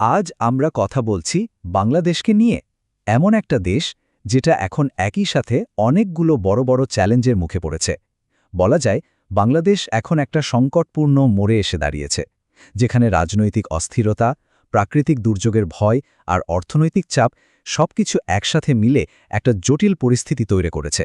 আজ আমরা কথা বলছি বাংলাদেশকে নিয়ে, এমন একটা দেশ যেটা এখন একই সাথে অনেকগুলো বড় বড় চ্যালেঞ্জের মুখে পড়েছে। বলা যায়, বাংলাদেশ এখন একটা সংকটপূর্ণ মোড়ে এসে দাঁড়িয়েছে, যেখানে রাজনৈতিক অস্থিরতা, প্রাকৃতিক দুর্যোগের ভয় আর অর্থনৈতিক চাপ সবকিছু একসাথে মিলে একটা জটিল পরিস্থিতি তৈরি করেছে।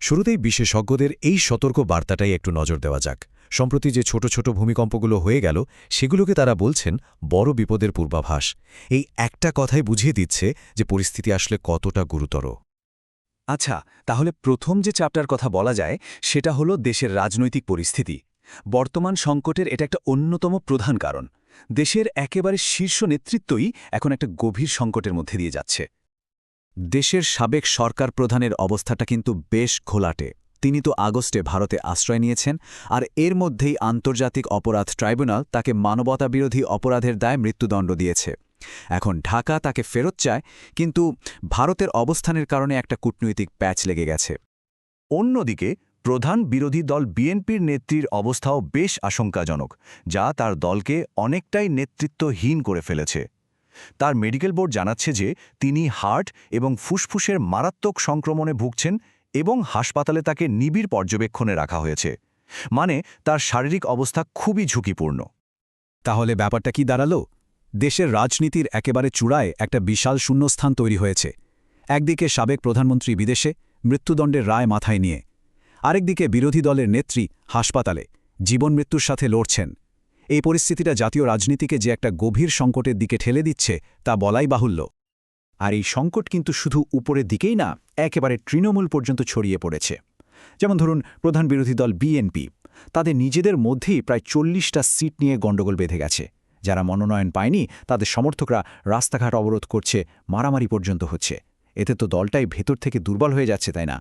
শুরুতেই বিশেষজ্ঞদের এই সতর্ক বার্তাটাই একটু নজর দেওয়া যাক। সম্প্রতি যে ছোট ছোট ভূমিকম্পগুলো হয়ে গেল, সেগুলোকে তারা বলছেন বড় বিপদের পূর্বাভাস। এই একটা কথাই বুঝিয়ে দিচ্ছে যে পরিস্থিতি আসলে কতটা গুরুতর। আচ্ছা তাহলে প্রথম যে চাপটার কথা বলা যায়, সেটা হলো দেশের রাজনৈতিক পরিস্থিতি। বর্তমান সংকটের এটা একটা অন্যতম প্রধান কারণ। দেশের একেবারে শীর্ষ নেতৃত্বই এখন একটা গভীর সংকটের মধ্যে দিয়ে যাচ্ছে। দেশের সাবেক সরকার প্রধানের অবস্থাটা কিন্তু বেশ ঘোলাটে। তিনি তো আগস্টে ভারতে আশ্রয় নিয়েছেন, আর এর মধ্যেই আন্তর্জাতিক অপরাধ ট্রাইব্যুনাল তাকে মানবতাবিরোধী অপরাধের দায় মৃত্যুদণ্ড দিয়েছে। এখন ঢাকা তাকে ফেরত চায়, কিন্তু ভারতের অবস্থানের কারণে একটা কূটনৈতিক প্যাচ লেগে গেছে। অন্যদিকে, প্রধান বিরোধী দল বিএনপির নেত্রীর অবস্থাও বেশ আশঙ্কাজনক, যা তার দলকে অনেকটাই নেতৃত্বহীন করে ফেলেছে। তার মেডিকেল বোর্ড জানাচ্ছে যে তিনি হার্ট এবং ফুসফুসের মারাত্মক সংক্রমণে ভুগছেন এবং হাসপাতালে তাকে নিবিড় পর্যবেক্ষণে রাখা হয়েছে। মানে তার শারীরিক অবস্থা খুবই ঝুঁকিপূর্ণ। তাহলে ব্যাপারটা কি দাঁড়াল? দেশের রাজনীতির একেবারে চূড়ায় একটা বিশাল শূন্যস্থান তৈরি হয়েছে। একদিকে সাবেক প্রধানমন্ত্রী বিদেশে, মৃত্যুদণ্ডের রায় মাথায় নিয়ে। আরেকদিকে বিরোধী দলের নেত্রী হাসপাতালে, জীবন মৃত্যুর সাথে লড়ছেন। এই পরিস্থিতিটা জাতীয় রাজনীতিকে যে একটা গভীর সংকটের দিকে ঠেলে দিচ্ছে, তা বলাই বাহুল্য। আর এই সংকট কিন্তু শুধু উপরের দিকেই না, একেবারে তৃণমূল পর্যন্ত ছড়িয়ে পড়েছে। যেমন ধরুন, প্রধান বিরোধী দল বিএনপি, তাদের নিজেদের মধ্যেই প্রায় চল্লিশটা সিট নিয়ে গণ্ডগোল বেঁধে গেছে। যারা মনোনয়ন পায়নি, তাদের সমর্থকরা রাস্তাঘাট অবরোধ করছে, মারামারি পর্যন্ত হচ্ছে। এতে তো দলটাই ভেতর থেকে দুর্বল হয়ে যাচ্ছে, তাই না?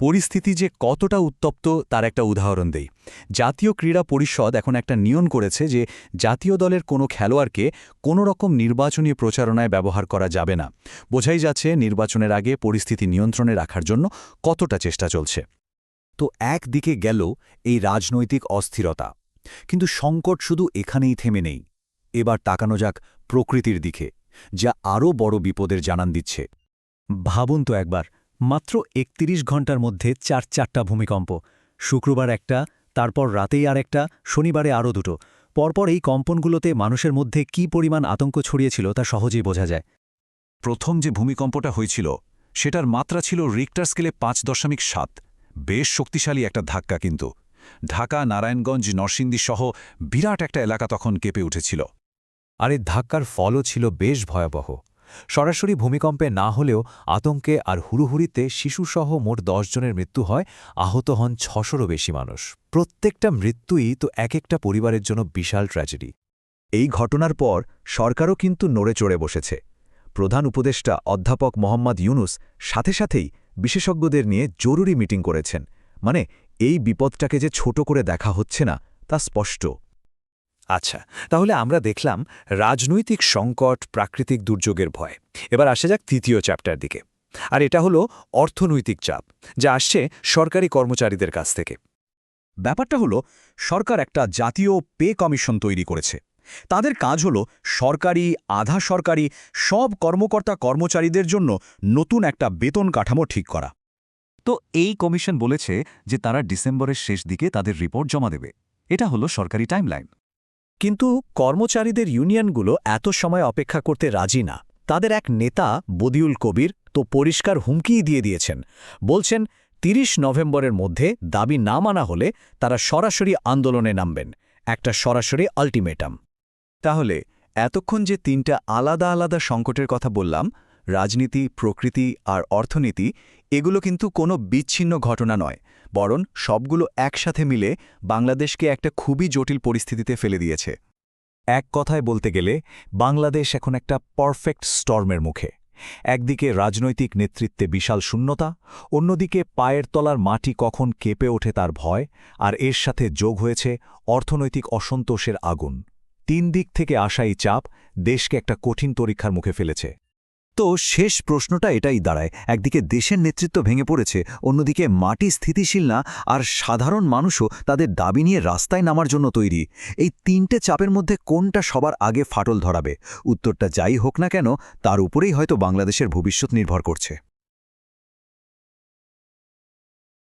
পরিস্থিতি যে কতটা উত্তপ্ত তার একটা উদাহরণ দেই। জাতীয় ক্রীড়া পরিষদ এখন একটা নিয়ম করেছে যে জাতীয় দলের কোনো খেলোয়াড়কে কোনো রকম নির্বাচনী প্রচারণায় ব্যবহার করা যাবে না। বোঝাই যাচ্ছে নির্বাচনের আগে পরিস্থিতি নিয়ন্ত্রণে রাখার জন্য কতটা চেষ্টা চলছে। তো একদিকে গেল এই রাজনৈতিক অস্থিরতা। কিন্তু সংকট শুধু এখানেই থেমে নেই। এবার তাকানো যাক প্রকৃতির দিকে, যা আরও বড় বিপদের জানান দিচ্ছে। ভাবুন তো একবার মাত্র একত্রিশ ঘণ্টার মধ্যে চার চারটা ভূমিকম্প। শুক্রবার একটা তারপর রাতেই আর একটা শনিবারে আরও দুটো। পরপর এই কম্পনগুলোতে মানুষের মধ্যে কি পরিমাণ আতঙ্ক ছড়িয়েছিল তা সহজেই বোঝা যায়। প্রথম যে ভূমিকম্পটা হয়েছিল সেটার মাত্রা ছিল রিক্টার স্কেলে পাঁচ দশমিক সাত। বেশ শক্তিশালী একটা ধাক্কা কিন্তু। ঢাকা নারায়ণগঞ্জ নরসিংদী সহ বিরাট একটা এলাকা তখন কেঁপে উঠেছিল। আর এই ধাক্কার ফলও ছিল বেশ ভয়াবহ। সরাসরি ভূমিকম্পে না হলেও আতঙ্কে আর হুড়ুহুড়িতে শিশুসহ মোট জনের মৃত্যু হয়, আহত হন ছশোরও বেশি মানুষ। প্রত্যেকটা মৃত্যুই তো এক একটা পরিবারের জন্য বিশাল ট্র্যাজেডি। এই ঘটনার পর সরকারও কিন্তু নড়ে চড়ে বসেছে। প্রধান উপদেষ্টা অধ্যাপক মোহাম্মদ ইউনুস সাথে সাথেই বিশেষজ্ঞদের নিয়ে জরুরি মিটিং করেছেন। মানে এই বিপদটাকে যে ছোট করে দেখা হচ্ছে না, তা স্পষ্ট। আচ্ছা তাহলে আমরা দেখলাম রাজনৈতিক সংকট, প্রাকৃতিক দুর্যোগের ভয়। এবার আসা যাক তৃতীয় চ্যাপ্টার দিকে। আর এটা হলো অর্থনৈতিক চাপ, যা আসছে সরকারি কর্মচারীদের কাছ থেকে। ব্যাপারটা হলো, সরকার একটা জাতীয় পে কমিশন তৈরি করেছে। তাদের কাজ হলো সরকারি, আধা সরকারি, সব কর্মকর্তা কর্মচারীদের জন্য নতুন একটা বেতন কাঠামো ঠিক করা। তো এই কমিশন বলেছে যে তারা ডিসেম্বরের শেষ দিকে তাদের রিপোর্ট জমা দেবে। এটা হলো সরকারি টাইমলাইন। কিন্তু কর্মচারীদের ইউনিয়নগুলো এত সময় অপেক্ষা করতে রাজি না। তাদের এক নেতা, বদিউল কবির, তো পরিষ্কার হুমকিই দিয়ে দিয়েছেন। বলছেন ৩০ নভেম্বরের মধ্যে দাবি না মানা হলে তারা সরাসরি আন্দোলনে নামবেন। একটা সরাসরি আলটিমেটাম। তাহলে, এতক্ষণ যে তিনটা আলাদা আলাদা সংকটের কথা বললাম রাজনীতি, প্রকৃতি আর অর্থনীতি, এগুলো কিন্তু কোনো বিচ্ছিন্ন ঘটনা নয়, বরং সবগুলো একসাথে মিলে বাংলাদেশকে একটা খুবই জটিল পরিস্থিতিতে ফেলে দিয়েছে। এক কথায় বলতে গেলে, বাংলাদেশ এখন একটা পারফেক্ট স্টর্মের মুখে। একদিকে রাজনৈতিক নেতৃত্বে বিশাল শূন্যতা, অন্যদিকে পায়ের তলার মাটি কখন কেঁপে ওঠে তার ভয়, আর এর সাথে যোগ হয়েছে অর্থনৈতিক অসন্তোষের আগুন। তিন দিক থেকে আসা এই চাপ দেশকে একটা কঠিন পরীক্ষার মুখে ফেলেছে। তো শেষ প্রশ্নটা এটাই দাঁড়ায়। একদিকে দেশের নেতৃত্ব ভেঙে পড়েছে, অন্যদিকে মাটি স্থিতিশীল না, আর সাধারণ মানুষও তাদের দাবি নিয়ে রাস্তায় নামার জন্য তৈরি। এই তিনটে চাপের মধ্যে কোনটা সবার আগে ফাটল ধরাবে? উত্তরটা যাই হোক না কেন, তার উপরেই হয়তো বাংলাদেশের ভবিষ্যৎ নির্ভর করছে।